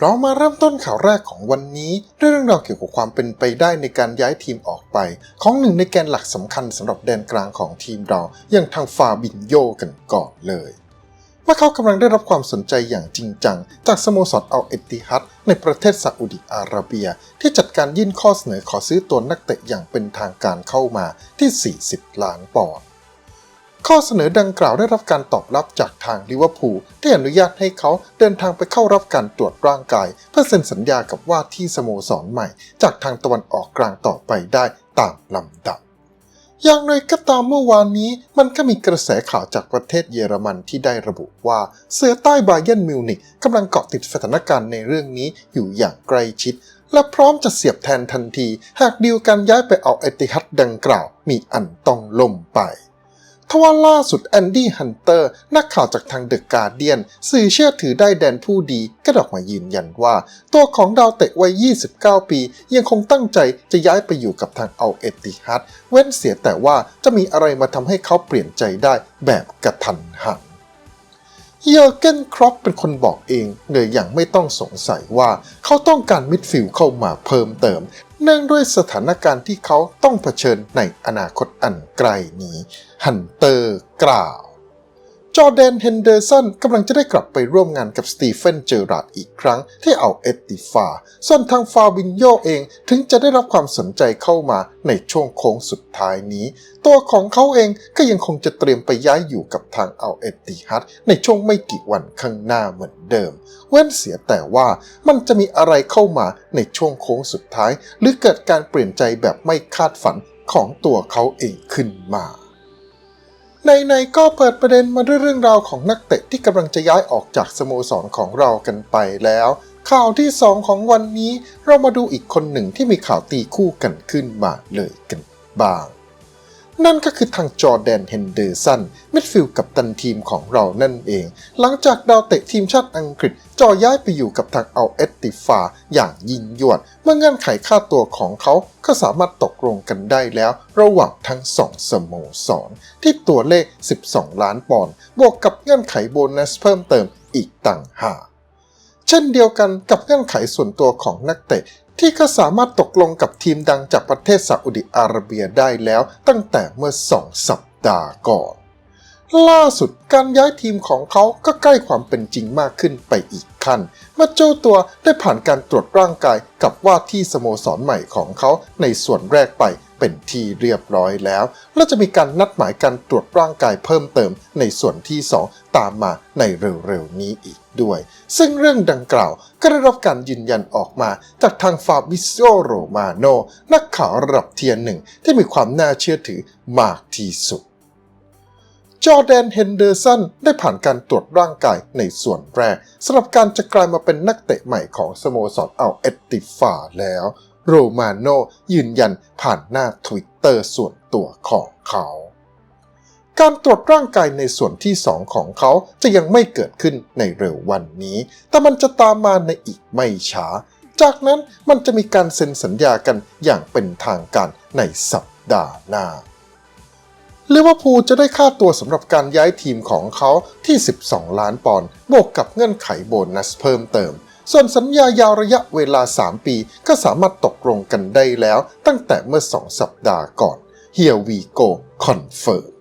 เรามาเริ่มต้นข่าวแรกของวันนี้ด้วยเรื่องราวเกี่ยวกับความเป็นไปได้ในการย้ายทีมออกไป ของหนึ่งในแกนหลักสำคัญสำหรับแดนกลางของทีมเราอย่างทางฟาบินโยกันก่อนเลยเมื่อเขากำลังได้รับความสนใจอย่างจริงจัง จากสโมสรอัลเอติฮัดในประเทศซาอุดิอาระเบีย ที่จัดการยื่นข้อเสนอขอซื้อตัวนักเตะอย่างเป็นทางการเข้ามาที่ 40 ล้านปอนด์ ข้อเสนอดังกล่าวได้รับการตอบรับจากทางลิเวอร์พูลที่อนุญาตให้เขาเดินทางไปเข้ารับการตรวจร่างกาย เพื่อเซ็นสัญญากับว่าที่สโมสรใหม่ จากทางตะวันออกกลางต่อไปได้ตามลำดับอย่างไรก็ตามเมื่อวานนี้มันก็มีกระแสข่าวจากประเทศเยอรมันที่ได้ระบุว่า เสือใต้บาเยนมิวนิกกำลังเกาะติดสถานการณ์ในเรื่องนี้อยู่อย่างใกล้ชิด และพร้อมจะเสียบแทนทันที หากดีลการย้ายไปเอาเอติฮัดดังกล่าวมีอันต้องล่มไป ทว่าล่าสุดแอนดี้ฮันเตอร์นักข่าวจากทางเดอะการเดียนสื่อเชื่อถือได้แดนผู้ดีก็ออกมายืนยันว่า ตัวของดาวเตะวัย 29 ปี ยังคงตั้งใจจะย้ายไปอยู่กับทางเอาเอติฮัดเว้นเสียแต่ว่าจะมีอะไรมาทำให้เขาเปลี่ยนใจได้แบบกระทันหันเยอร์เกนครอปเป็นคนบอกเองเลยอย่างไม่ต้องสงสัยว่าเขาต้องการมิดฟิลด์เข้ามาเพิ่มเติม เนื่องด้วยสถานการณ์ที่เขาต้องเผชิญในอนาคตอันไกลนี้ ฮันเตอร์กล่าว จอแดนเฮนเดอร์สันกำลังจะได้กลับไปร่วมงานกับสตีเฟนเจอราร์ดอีกครั้งที่เอาเอตติฟา ส่วนทางฟาบินโยเองถึงจะได้รับความสนใจเข้ามาในช่วงโค้งสุดท้ายนี้ ตัวของเขาเองก็ยังคงจะเตรียมไปย้ายอยู่กับทางเอาเอติฮัดในช่วงไม่กี่วันข้างหน้าเหมือนเดิม เว้นเสียแต่ว่ามันจะมีอะไรเข้ามาในช่วงโค้งสุดท้าย หรือเกิดการเปลี่ยนใจแบบไม่คาดฝันของตัวเขาเองขึ้นมา ในๆก็เปิดประเด็นมาด้วยเรื่องราวของนักเตะที่กำลังจะย้ายออกจากสโมสรของเรากันไปแล้ว ข่าวที่ 2 ของวันนี้เรามาดูอีกคนหนึ่งที่มีข่าวตีคู่กันขึ้นมาเลยกันบ้าง นั่นก็คือทางจอร์แดนเฮนเดอร์สันมิดฟิลด์กับตันทีมของเรานั่นเอง หลังจากดาวเตะทีมชาติอังกฤษจอย้ายไปอยู่กับทางเอาเอตติฟาอย่างยิ่งยวด เมื่อเงื่อนไขค่าตัวของเขาก็สามารถตกลงกันได้แล้ว ระหว่างทั้งสองสโมสร ที่ตัวเลข 12 ล้านปอนด์บวกกับเงื่อนไขโบนัสเพิ่มเติมอีกต่างหากเช่นเดียวกันกับเงื่อนไขส่วนตัวของนักเตะ ที่ก็สามารถตกลงกับทีมดังจากประเทศซาอุดิอาระเบียได้แล้วตั้งแต่เมื่อสองสัปดาห์ก่อน ล่าสุดการย้ายทีมของเขาก็ใกล้ความเป็นจริงมากขึ้นไปอีกขั้นเมื่อเจ้าตัวได้ผ่านการตรวจร่างกายกับว่าที่สโมสรใหม่ของเขาในส่วนแรกไปเป็นที่เรียบร้อยแล้ว และจะมีการนัดหมายการตรวจร่างกายเพิ่มเติมในส่วนที่ 2 ตามมาในเร็วๆนี้อีก ด้วย ซึ่งเรื่องดังกล่าวก็ได้รับการยืนยันออกมา จากทางฟาบิโซโรมาโนนักข่าวระดับเทียนหนึ่งที่มีความน่าเชื่อถือมากที่สุดจอแดนเฮนเดอร์สันได้ผ่านการตรวจร่างกายในส่วนแรกสำหรับการจะกลายมาเป็นนักเตะใหม่ของสโมสรเอาเอตติฟาแล้ว โรมาโนยืนยันผ่านหน้าทวิตเตอร์ส่วนตัวของเขา การตรวจร่างกายในส่วนที่ 2 ของเขาจะยังไม่เกิดขึ้นในเร็ววันนี้ แต่มันจะตามมาในอีกไม่ช้า จากนั้นมันจะมีการเซ็นสัญญากันอย่างเป็นทางการในสัปดาห์หน้าลิเวอร์พูลจะได้ค่าตัวสำหรับการย้ายทีมของเขาที่ 12 ล้านปอนด์บวกกับเงื่อนไขโบนัสเพิ่มเติม ส่วนสัญญายาวระยะเวลา 3 ปีก็สามารถตกลงกันได้แล้วตั้งแต่เมื่อ 2 สัปดาห์ก่อน Here we go confirm ม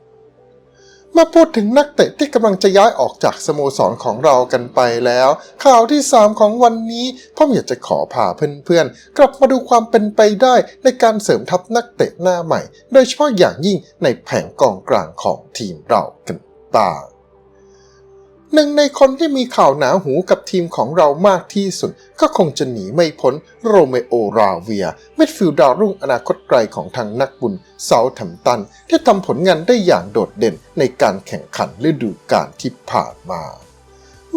มาพูดถึงนักเตะที่กำลังจะย้ายออกจากสโมสรของเรากันไปแล้ว ข่าวที่ 3 ของวันนี้ผมอยากจะขอพาเพื่อนๆ กลับมาดูความเป็นไปได้ในการเสริมทัพนักเตะหน้าใหม่ โดยเฉพาะอย่างยิ่งในแผงกองกลางของทีมเรากันบ้าง หนึ่งในคนที่มีข่าวหนาหูกับทีมของเรามากที่สุด ก็คงจะหนีไม่พ้นโรเมโอราเวียมิดฟิลด์ดาวรุ่งอนาคตไกลของทางนักบุญเซาแธมตัน ที่ทำผลงานได้อย่างโดดเด่นในการแข่งขันฤดูกาลที่ผ่านมา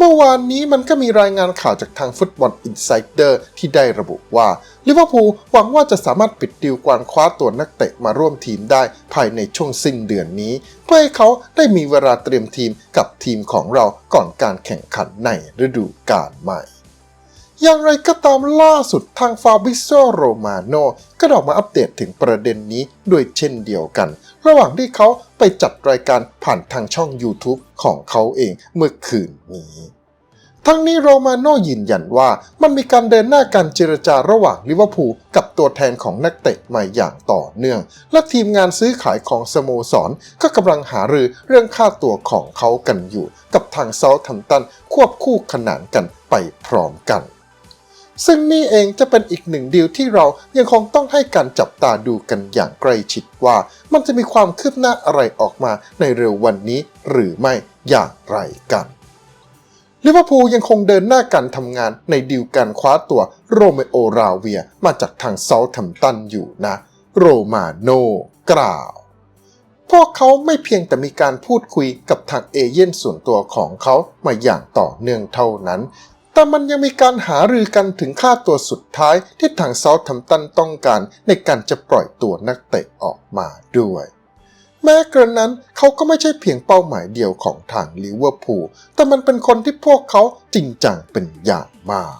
เมื่อวานนี้มันก็มีรายงานข่าวจากทางฟุตบอลอินไซเดอร์ที่ได้ระบุว่าลิเวอร์พูลหวังว่าจะสามารถปิดดีลกวานคว้าตัวนักเตะมาร่วมทีมได้ภายในช่วงสิ้นเดือนนี้ เพื่อให้เขาได้มีเวลาเตรียมทีมกับทีมของเราก่อนการแข่งขันในฤดูกาลใหม่อย่างไรก็ตามล่าสุดทางฟาบิโซโรมาโนก็ออกมาอัปเดตถึงประเด็นนี้ด้วยเช่นเดียวกัน ระหว่างที่เขาไปจัดรายการผ่านทางช่อง YouTube ของเขาเองเมื่อคืนนี้ทั้งนี้โรมาโน่ยืนยันว่ามันมีการเดินหน้าการเจรจาระหว่างลิเวอร์พูลกับตัวแทนของนักเตะมาอย่างต่อเนื่อง และทีมงานซื้อขายของสโมสร ก็กำลังหารือเรื่องค่าตัวของเขากันอยู่ กับทางเซาท์แฮมตันควบคู่ขนานกันไปพร้อมกัน ซึ่งนี่เองจะเป็นอีกหนึ่งดีลที่เรายังคงต้องให้การจับตาดูกันอย่างใกล้ชิดว่า มันจะมีความคืบหน้าอะไรออกมาในเร็ววันนี้หรือไม่อย่างไรกันลิเวอร์พูลยังคงเดินหน้าการทำงานในดีลการคว้าตัวโรเมโอราเวียมาจากทางเซาท์แฮมป์ตันอยู่นะ โรมาโนกล่าว พวกเขาไม่เพียงแต่มีการพูดคุยกับทางเอเย่นส่วนตัวของเขามาอย่างต่อเนื่องเท่านั้น แต่มันยังมีการหารือกันถึงค่าตัวสุดท้ายที่ทางเซาท์แฮมตันต้องการในการจะปล่อยตัวนักเตะออกมาด้วย แม้กระนั้นเขาก็ไม่ใช่เพียงเป้าหมายเดียวของทางลิเวอร์พูล แต่มันเป็นคนที่พวกเขาจริงจังเป็นอย่างมาก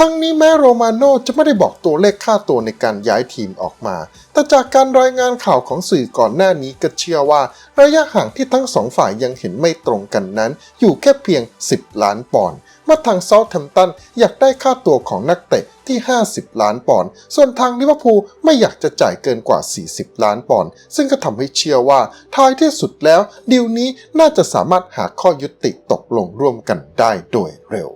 ทั้งนี้แม้โรมาโน่จะไม่ได้บอกตัวเลขค่าตัวในการย้ายทีมออกมา แต่จากการรายงานข่าวของสื่อก่อนหน้านี้ก็เชื่อว่า ระยะห่างที่ทั้งสองฝ่ายยังเห็นไม่ตรงกันนั้น อยู่แค่เพียง 10 ล้านปอนด์ เมื่อทางเซาท์แฮมตันอยากได้ค่าตัวของนักเตะที่ 50 ล้านปอนด์ ส่วนทางลิเวอร์พูลไม่อยากจะจ่ายเกินกว่า 40 ล้านปอนด์ ซึ่งก็ทำให้เชื่อว่าท้ายที่สุดแล้ว ดีลนี้น่าจะสามารถหาข้อยุติตกลงร่วมกันได้โดยเร็ว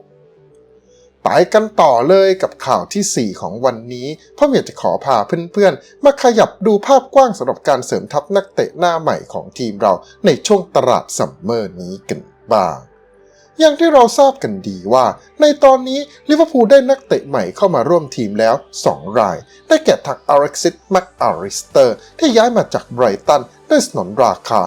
ไปกันต่อเลยกับข่าวทีสี่4 ของวันนี้พ่ออยากจะขอพาเพื่อนๆ มาขยับดูภาพกว้างสำหรับการเสริมทัพนักเตะหน้าใหม่ของทีมเราในช่วงตลาดซัมเมอร์นี้กันบ้าง อย่างที่เราทราบกันดีว่า ในตอนนี้ลิเวอร์พูลได้นักเตะใหม่เข้ามาร่วมทีมแล้ว 2 ราย ได้แก่ทางอเร็กซิสแม็กอาริสเตอร์ ที่ย้ายมาจากไบรตันด้วยสนนราคา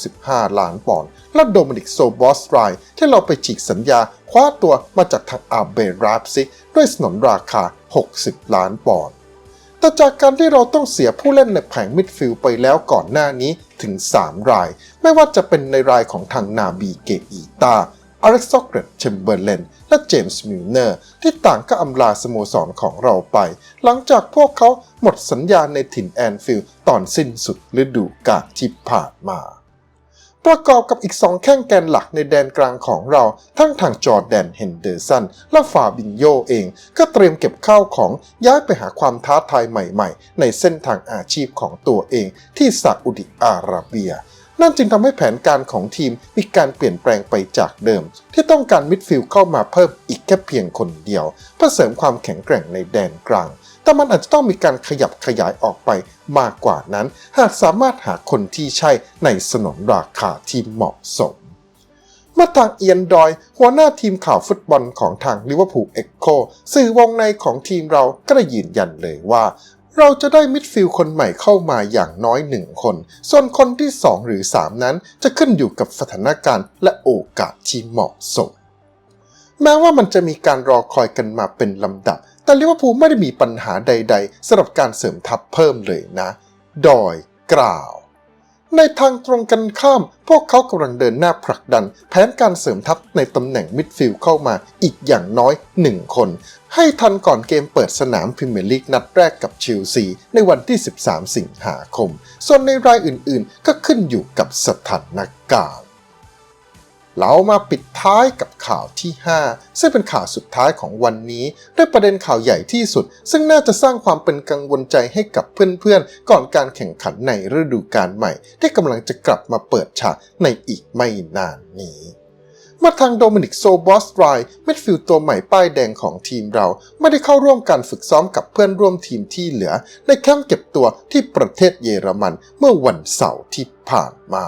35 ล้านปอนด์และโดมินิกโซบอสไรที่เราไปฉีกสัญญาคว้าตัวมาจากทางอาเบราบซิด้วยสนนราคา 60 ล้านปอนด์แต่จากการที่เราต้องเสียผู้เล่นในแผงมิดฟิลด์ไปแล้วก่อนหน้านี้ถึง 3 ราย ไม่ว่าจะเป็นในรายของทางนาบีเกอีตา อเล็กซอกเกรตเชมเบอร์เลนและเจมส์มิลเนอร์ ที่ต่างก็อำลาสโมสรของเราไป หลังจากพวกเขาหมดสัญญาในถิ่นแอนฟิลด์ตอนสิ้นสุดฤดูกาลที่ผ่านมา ประกอบกับอีกสองแข้งแกนหลักในแดนกลางของเรา ทั้งทางจอร์แดนเฮนเดอร์สันและฟาบินโยเอง ก็เตรียมเก็บข้าวของย้ายไปหาความท้าทายใหม่ๆ ในเส้นทางอาชีพของตัวเองที่ซาอุดิอาระเบีย นั่นจึงทำให้แผนการของทีมมีการเปลี่ยนแปลงไปจากเดิม ที่ต้องการมิดฟิลด์เข้ามาเพิ่มอีกแค่เพียงคนเดียว เพื่อเสริมความแข็งแกร่งในแดนกลาง แต่มันอาจจะต้องมีการขยับขยายออกไปมากกว่านั้น หากสามารถหาคนที่ใช่ในสนนราคาที่เหมาะสมมื่อทางเอียนดอย หัวหน้าทีมข่าวฟุตบอลของทางลิเวอร์พูลเอ็กโคสื่อวงในของทีมเราก็ได้ยืนยันเลยว่า เราจะได้มิดฟิลด์คนใหม่เข้ามาอย่างน้อยหนึ่งคน ส่วนคนที่ 2 หรือ 3 นั้นจะขึ้นอยู่กับสถานการณ์และโอกาสที่เหมาะสม แม้ว่ามันจะมีการรอคอยกันมาเป็นลำดับ แต่ลิเวอร์พูลไม่ได้มีปัญหาใด ๆสำหรับการเสริมทัพเพิ่มเลยนะ ดอยกล่าว ในทางตรงกันข้าม พวกเขากำลังเดินหน้าผลักดัน แผนการเสริมทัพในตำแหน่งมิดฟิลด์เข้ามาอีกอย่างน้อย 1 คน ให้ทันก่อนเกมเปิดสนามพรีเมียร์ลีกนัดแรกกับเชลซี ในวันที่ 13 สิงหาคม ส่วนในรายอื่นๆ ก็ขึ้นอยู่กับสถานการณ์ เรามาปิดท้ายกับข่าวที่ 5 ซึ่งเป็นข่าวสุดท้ายของวันนี้ ด้วยประเด็นข่าวใหญ่ที่สุด ซึ่งน่าจะสร้างความเป็นกังวลใจให้กับเพื่อนๆ ก่อนการแข่งขันในฤดูกาลใหม่ ที่กำลังจะกลับมาเปิดฉากในอีกไม่นานนี้เมื่อทางโดมินิกโซบอสไรมิดฟิลด์ตัวใหม่ป้ายแดงของทีมเรา ไม่ได้เข้าร่วมการฝึกซ้อมกับเพื่อนร่วมทีมที่เหลือ ในแคมป์เก็บตัวที่ประเทศเยอรมันเมื่อวันเสาร์ที่ผ่านมา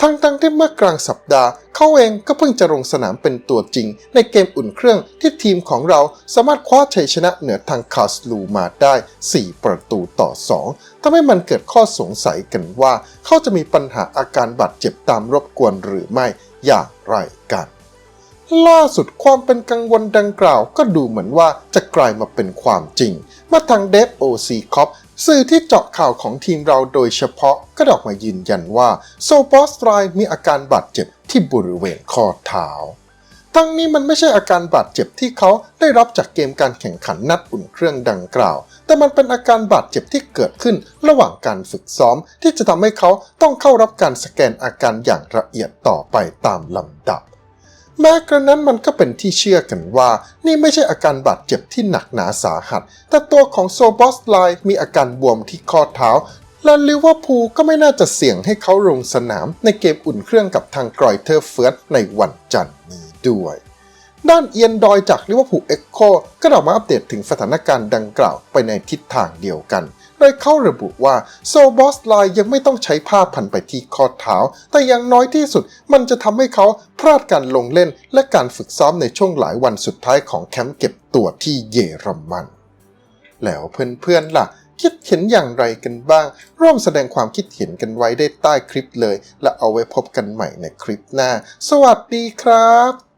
ทั้งทั้งๆที่เมื่อกลางสัปดาห์เขาเองก็เพิ่งจะลงสนามเป็นตัวจริง ในเกมอุ่นเครื่องที่ทีมของเราสามารถคว้าชัยชนะเหนือทางคาสลูมาได้ 4 ประตูต่อ 2ทำให้มันเกิดข้อสงสัยกันว่า เขาจะมีปัญหาอาการบาดเจ็บตามรบกวนหรือไม่อย่างไรกัน ล่าสุดความเป็นกังวลดังกล่าวก็ดูเหมือนว่าจะกลายมาเป็นความจริงเมื่อทางเดฟโอซีคอป สื่อที่เจาะข่าวของทีมเราโดยเฉพาะก็ออกมายืนยันว่าโซบอสไตรมีอาการบาดเจ็บที่บริเวณข้อเท้า ทั้งนี้มันไม่ใช่อาการบาดเจ็บที่เขาได้รับจากเกมการแข่งขันนัดอุ่นเครื่องดังกล่าว แต่มันเป็นอาการบาดเจ็บที่เกิดขึ้นระหว่างการฝึกซ้อม ที่จะทำให้เขาต้องเข้ารับการสแกนอาการอย่างละเอียดต่อไปตามลำดับ แม้กระนั้นมันก็เป็นที่เชื่อกันว่า นี่ไม่ใช่อาการบาดเจ็บที่หนักหนาสาหัส แต่ตัวของโซบอสไลน์มีอาการบวมที่ข้อเท้า และลิเวอร์พูลก็ไม่น่าจะเสี่ยงให้เขาลงสนามในเกมอุ่นเครื่องกับทางกรอยเทอร์เฟิร์สในวันจันทร์นี้ด้วย ด้านเอียนดอยจากลิเวอร์พูลเอ็กโคก็ออกมาอัปเดตถึงสถานการณ์ดังกล่าวไปในทิศทางเดียวกัน โดยเขาระบุว่าโซบอสไลยังไม่ต้องใช้ผ้าพันไปที่ข้อเท้า แต่อย่างน้อยที่สุดมันจะทำให้เขาพลาดการลงเล่น และการฝึกซ้อมในช่วงหลายวันสุดท้ายของแคมป์เก็บตัวที่เยอรมัน แล้วเพื่อนๆล่ะคิดเห็นอย่างไรกันบ้าง ร่วมแสดงความคิดเห็นกันไว้ได้ใต้คลิปเลย และเอาไว้พบกันใหม่ในคลิปหน้า สวัสดีครับ